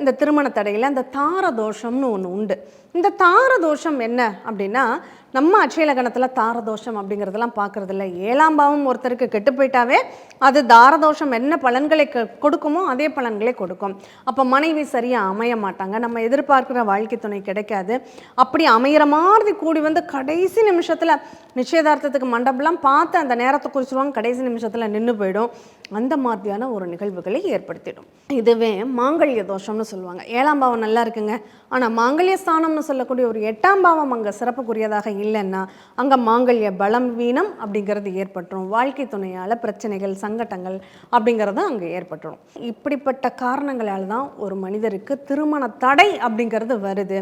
இந்த திருமண தடையில் அந்த தார தோஷம்னு ஒன்று உண்டு. இந்த தார தோஷம் என்ன அப்படின்னா நம்ம அட்சய தாரதோஷம் தார தோஷம் அப்படிங்கிறதெல்லாம் பார்க்கறது இல்லை ஏழாம் பாவம் ஒருத்தருக்கு கெட்டு போயிட்டாவே அது தாரதோஷம் என்ன பலன்களை க- கொடுக்குமோ அதே பலன்களை கொடுக்கும். அப்போ மனைவி சரியாக அமைய மாட்டாங்க. நம்ம எதிர்பார்க்குற வாழ்க்கை துணை கிடைக்காது. அப்படி அமையிற மாதிரி கூடி வந்து கடைசி நிமிஷத்தில் நிச்சயதார்த்தத்துக்கு மண்டபம்லாம் பார்த்து அந்த நேரத்தை குறிச்சிருவாங்க. கடைசி நிமிஷத்தில் நின்று போயிடும். அந்த மாதிரியான ஒரு நிகழ்வுகளை ஏற்படுத்திடும். இதுவே மாங்கல்ய தோஷம்னு சொல்லுவாங்க. ஏழாம் பாவம் நல்லா இருக்குங்க. ஆனால் மாங்கல்ய ஸ்தானம்னு சொல்லக்கூடிய ஒரு எட்டாம் பாவம் அங்கே சிறப்புக்குரியதாக இல்லைன்னா அங்கே மாங்கல்ய பலம் வீணம் அப்படிங்கிறது ஏற்பட்டுரும். வாழ்க்கை துணையால் பிரச்சனைகள் சங்கட்டங்கள் அப்படிங்கிறது அங்கே ஏற்பட்டுரும். இப்படிப்பட்ட காரணங்களால் தான் ஒரு மனிதருக்கு திருமண தடை அப்படிங்கிறது வருது.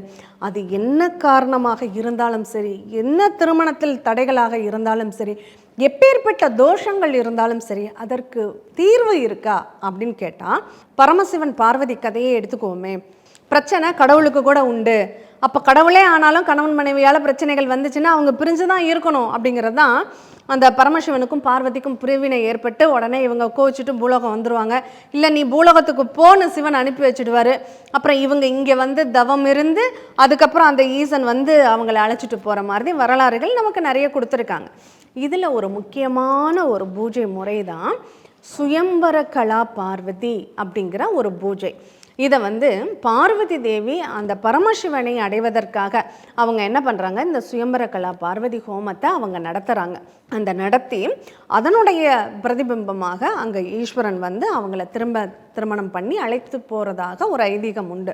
அது என்ன காரணமாக இருந்தாலும் சரி என்ன திருமணத்தில் தடைகளாக இருந்தாலும் சரி எப்பேற்பட்ட தோஷங்கள் இருந்தாலும் சரி அதற்கு தீர்வு இருக்கா அப்படின்னு கேட்டால் பரமசிவன் பார்வதி கதையை எடுத்துக்குவோமே பிரச்சனை கடவுளுக்கு கூட உண்டு. அப்போ கடவுளே ஆனாலும் கணவன் மனைவியால் பிரச்சனைகள் வந்துச்சுன்னா அவங்க பிரிஞ்சு தான் இருக்கணும் அப்படிங்கிறது தான் அந்த பரமசிவனுக்கும் பார்வதிக்கும் பிரிவினை ஏற்பட்டு உடனே இவங்க கோவிச்சுட்டு பூலோகம் வந்துடுவாங்க இல்லை நீ பூலோகத்துக்கு போன்னு சிவன் அனுப்பி வச்சுடுவார். அப்புறம் இவங்க இங்கே வந்து தவம் இருந்து அதுக்கப்புறம் அந்த ஈசன் வந்து அவங்கள அழைச்சிட்டு போகிற மாதிரி வரலாறுகள் நமக்கு நிறைய கொடுத்துருக்காங்க. இதில் ஒரு முக்கியமான ஒரு பூஜை முறை தான் சுயம்பர கலா பார்வதி அப்படிங்கிற ஒரு பூஜை. இதை வந்து பார்வதி தேவி அந்த பரமசிவனை அடைவதற்காக அவங்க என்ன பண்ணுறாங்க இந்த சுயம்பர கலா பார்வதி ஹோமத்தை அவங்க நடத்துகிறாங்க அந்த நடத்தி அதனுடைய பிரதிபிம்பமாக அங்கே ஈஸ்வரன் வந்து அவங்கள திரும்ப திருமணம் பண்ணி அழைத்து போகிறதாக ஒரு ஐதீகம் உண்டு.